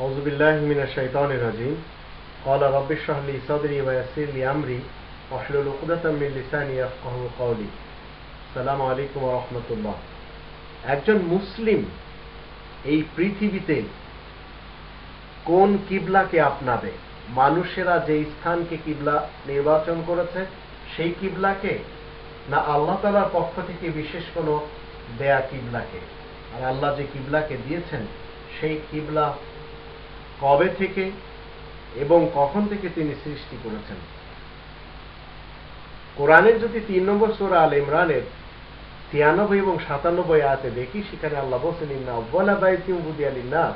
أعوذ بالله من الشيطان الرجيم قال رب اشرح لي صدري ويسر لي أمري واحلل عقدة من لساني يفقهوا قولي السلام عليكم ورحمة الله একজন মুসলিম এই পৃথিবীতে কোন কিবলাকে আপনাবে মানুষেরা যে স্থানকে কিবলা নির্বাচন করেছে সেই কিবলাকে না আল্লাহ তালার পক্ষ থেকে বিশেষ কোনো দেয়া কিবলাকে আর আল্লাহ যে কিবলাকে দিয়েছেন সেই কিবলা কবে থেকে এবং কখন থেকে তিনি সৃষ্টি করেছেন? কোরআনের যদি তিন নম্বর সোরা আল ইমরানের তিয়ানব্বই এবং সাতানব্বই আয়াতে দেখি, সেখানে আল্লাহ বলছেন, ইন্না আব্বালা বাইতিম বুদি আলিন্নাস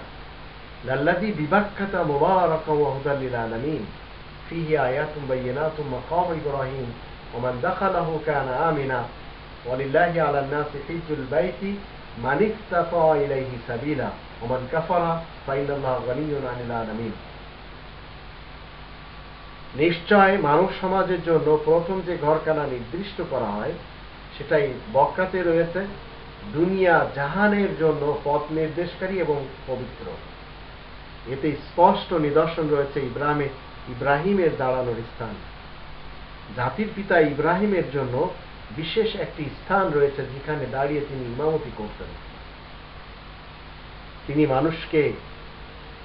লাল্লাদি বিবাক্ষাতা মুবারক ওয়াহুদাল্লিল আলামিন ফিহি আয়াতুম বাইয়িনাতুম মাকাম ইব্রাহিম ওমান দাখালাহু কানা আমিনা। ওয়ালিল্লাহি আলান নাসি হিজ্জুল বাইতি মান ইস্তাতা ইলাইহি সাবিলা, ওয়া মান কাফারা ফাইনাল্লাহু গানিয়্যুন আনিল আলামিন। নিশ্চয় মানব সমাজের জন্য প্রথম যে ঘরখানা নির্দিষ্ট করা হয়, সেটাই বক্কাতে রয়েছে, দুনিয়া জাহানের জন্য পথ নির্দেশকারী এবং পবিত্র। এতে স্পষ্ট নিদর্শন রয়েছে ইব্রাহিমে ইব্রাহিমের দাঁড়ানোর স্থান। জাতির পিতা ইব্রাহিমের জন্য বিশেষ একটি স্থান রয়েছে যেখানে দাঁড়িয়ে তিনি ইমামতি করতেন। তিনি মানুষকে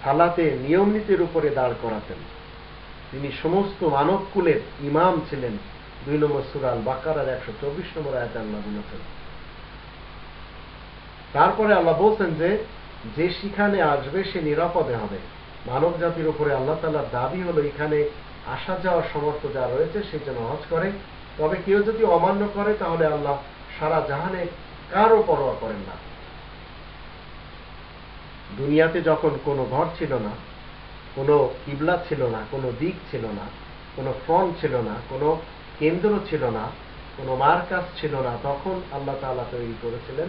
সালাতে নিয়ম নীতির উপরে দাঁড় করাতেন। তিনি সমস্ত মানবকুলের ইমাম ছিলেন। দুই নম্বর সুরাল বাকারার একশো চব্বিশ নম্বর আয়াত আল্লাহ বলেছেন। তারপরে আল্লাহ বলছেন যে যে সেখানে আসবে সে নিরাপদে হবে। মানব জাতির উপরে আল্লাহ তালার দাবি হলো এখানে আসা যাওয়ার সমর্থ যা রয়েছে সে যেন হজ করে। তবে কেউ যদি অমান্য করে, তাহলে আল্লাহ সারা জাহানে কারও পরোয়া করেন না। দুনিয়াতে যখন কোনো ঘর ছিল না, কোনো কিবলা ছিল না, কোনো দিক ছিল না, কোনো ফ্রন্ট ছিল না, কোনো কেন্দ্র ছিল না, কোনো মার্কাস ছিল না, তখন আল্লাহ তালা তৈরি করেছিলেন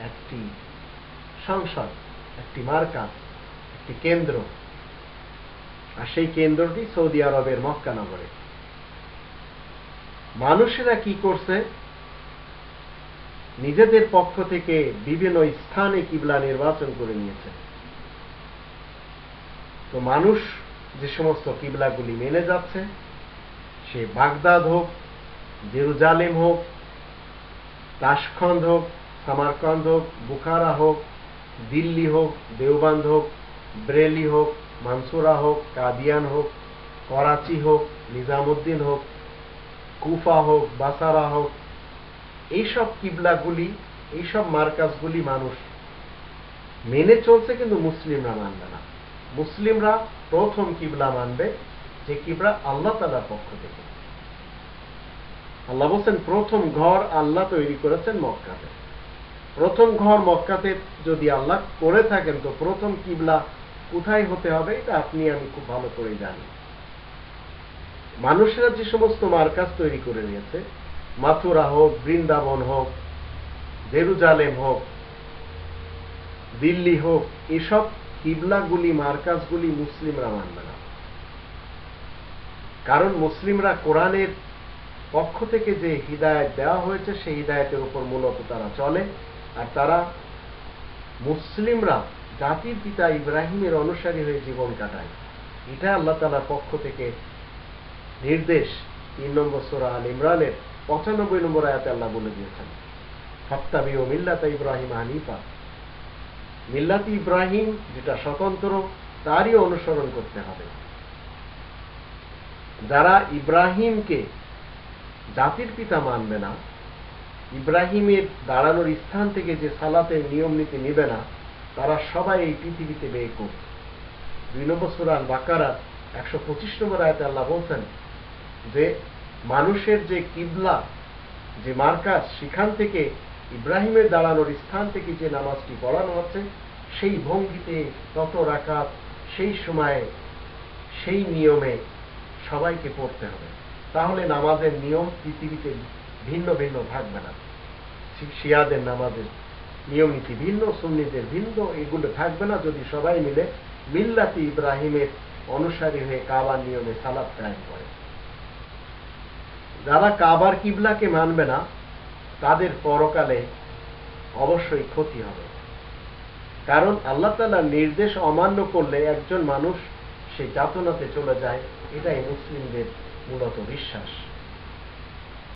একটি সংসদ, একটি মার্কাস একটি কেন্দ্র। আর সেই কেন্দ্রটি সৌদি আরবের মক্কা নগরে। মানুষেরা কি করছে? নিজেদের পক্ষ থেকে বিভিন্ন স্থানে কিবলা নির্বাচন করে নিয়েছে। তো মানুষ যে সমস্ত কিবলাগুলি মেনে যাচ্ছে, সে বাগদাদ হোক, জেরুজালেম হোক, তাসখন্দ হোক, সামারকন্দ হোক, বুখারা হোক, দিল্লি হোক দেওবান্ধ হোক, ব্রেলি হোক, মানসুরা হোক, কাদিয়ান হোক, করাচি হোক, নিজামুদ্দিন হোক কুফা হোক বাসারা হোক, এইসব কিবলাগুলি, এইসব মার্কাজগুলি মানুষ মেনে চলছে কিন্তু মুসলিমরা মানবে না। মুসলিমরা প্রথম কিবলা মানবে, যে কিবলা আল্লাহ তালার পক্ষ থেকে। আল্লাহ বলছেন, প্রথম ঘর আল্লাহ তৈরি করেছেন মক্কাতে। প্রথম ঘর মক্কাতে যদি আল্লাহ করে থাকেন, তো প্রথম কিবলা কোথায় হতে হবে, এটা আপনি, আমি খুব ভালো করে জানি। মানুষেরা যে সমস্ত মার্কাজ তৈরি করে নিয়েছে, মাথুরা হোক, বৃন্দাবন হোক, জেরুজালেম হোক, দিল্লি হোক, এসব কিবলাগুলি মার্কাজগুলি মুসলিমরা মানবে না। কারণ মুসলিমরা কোরআনের পক্ষ থেকে যে হৃদায়ত দেওয়া হয়েছে, সেই হৃদায়তের উপর মূলত তারা চলে। আর তারা মুসলিমরা, জাতির পিতা ইব্রাহিমের অনুসারী হয়ে জীবন কাটায়। এটা আল্লাহ তালার পক্ষ থেকে নির্দেশ তিন নম্বর সোরা আল ইমরানের পঁচানব্বই নম্বর আয়াতে আল্লাহ বলে দিয়েছেন হত্তাবি ও মিল্লাতা ইব্রাহিম হানিফা। মিল্লাতি ইব্রাহিম যেটা স্বতন্ত্র, তারই অনুসরণ করতে হবে। যারা ইব্রাহিমকে জাতির পিতা মানবে না, ইব্রাহিমের দাঁড়ানোর স্থান থেকে যে সালাতের নিয়ম নীতি নেবে না, তারা সবাই এই পৃথিবীতে ব্যয় করবে দুই নম্বর সুরান বাকারা একশো পঁচিশ নম্বর আয়তে আল্লাহ বলছেন যে মানুষের যে কিবলা, যে মার্কাস সেখান থেকে ইব্রাহিমের দাঁড়ানোর স্থান থেকে যে নামাজটি পড়ানো হচ্ছে, সেই ভঙ্গিতে তত রাকাত, সেই সময়ে সেই নিয়মে সবাইকে পড়তে হবে। তাহলে নামাজের নিয়ম পৃথিবীতে ভিন্ন ভিন্ন থাকবে না শিয়াদের নামাজের নিয়ম ভিন্ন, সুন্নিদের ভিন্ন, এগুলো থাকবে না। যদি সবাই মিলে মিল্লাতি ইব্রাহিমের অনুসারী হয়ে কাবার নিয়মে সালাদ কায়েম করে। যারা কাবার কিবলাকে মানবে না, তাদের পরকালে অবশ্যই ক্ষতি হবে। কারণ আল্লাহ তালার নির্দেশ অমান্য করলে একজন মানুষ সেই যাতনাতে চলে যায়, এটাই মুসলিমদের মূলত বিশ্বাস।